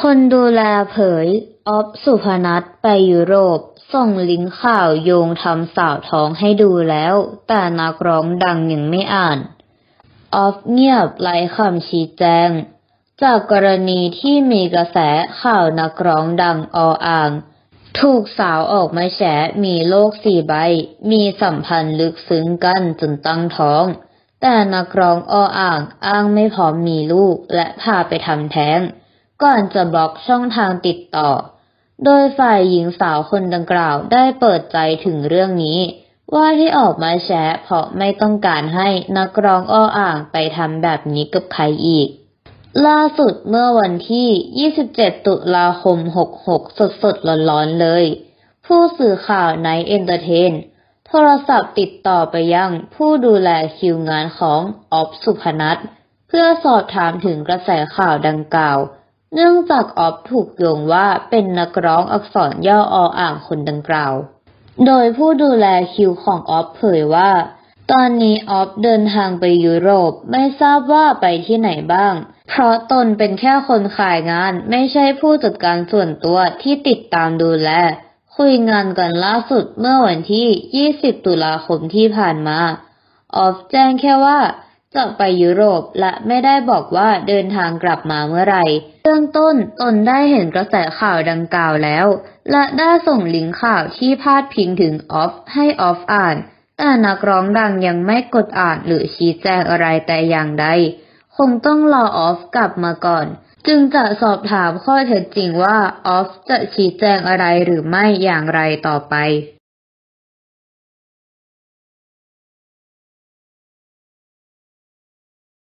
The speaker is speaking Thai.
คนดูแลเผยออฟ สุพนัทไปยุโรป ส่งลิงก์ข่าวโยงทำสาวท้องให้ดูแล้ว แต่นักร้องดังยังไม่อ่านออฟเงียบไร้คำชี้แจง จากกรณีที่มีกระแสข่าวนักร้องดังออ่าง ถูกสาวออกมาแฉมีโลกสี่ใบ มีสัมพันธ์ลึกซึ้งกันจนตั้งท้อง แต่นักร้องออ่างอ้างไม่พร้อมมีลูกและพาไปทำแท้ง ก่อนจะบล็อกช่องทางติดต่อ โดยฝ่ายหญิงสาวคนดังกล่าวได้เปิดใจถึงเรื่องนี้ ว่าที่ออกมาแฉเพราะไม่ต้องการให้นักร้องอ้ออ่างไปทำแบบนี้กับใครอีก ล่าสุดเมื่อวันที่ 27 ตุลาคม 66 สดๆร้อนๆเลย ผู้สื่อข่าวไนเอนเตอร์เทนโทรศัพท์ติดต่อไปยังผู้ดูแลคิวงานของออฟสุพนัทเพื่อสอบถามถึงกระแสข่าวดังกล่าว เนื่องจากออฟถูกโยงว่าเป็นนักร้องอักษรย่อออ่างคนดังกล่าว โดยผู้ดูแลคิวของออฟเผยว่า ตอนนี้ออฟเดินทางไปยุโรปไม่ทราบว่าไปที่ไหนบ้าง เพราะตนเป็นแค่คนขายงานไม่ใช่ผู้จัดการส่วนตัวที่ติดตามดูแล คุยงานกันล่าสุดเมื่อวันที่ 20 ตุลาคมที่ผ่านมา ออฟแจ้งแค่ว่า จะไปยุโรปและไม่ได้บอกว่าเดินทางกลับมาเมื่อไหร่เบื้องต้นตนได้เห็นกระแสข่าวดังกล่าวแล้ว และได้ส่งลิงก์ข่าวที่พาดพิงถึงออฟให้ออฟอ่าน แต่นักร้องดังยังไม่กดอ่านหรือชี้แจงอะไรแต่อย่างใด คงต้องรอออฟกลับมาก่อน จึงจะสอบถามข้อเท็จจริงว่าออฟจะชี้แจงอะไรหรือไม่อย่างไรต่อไป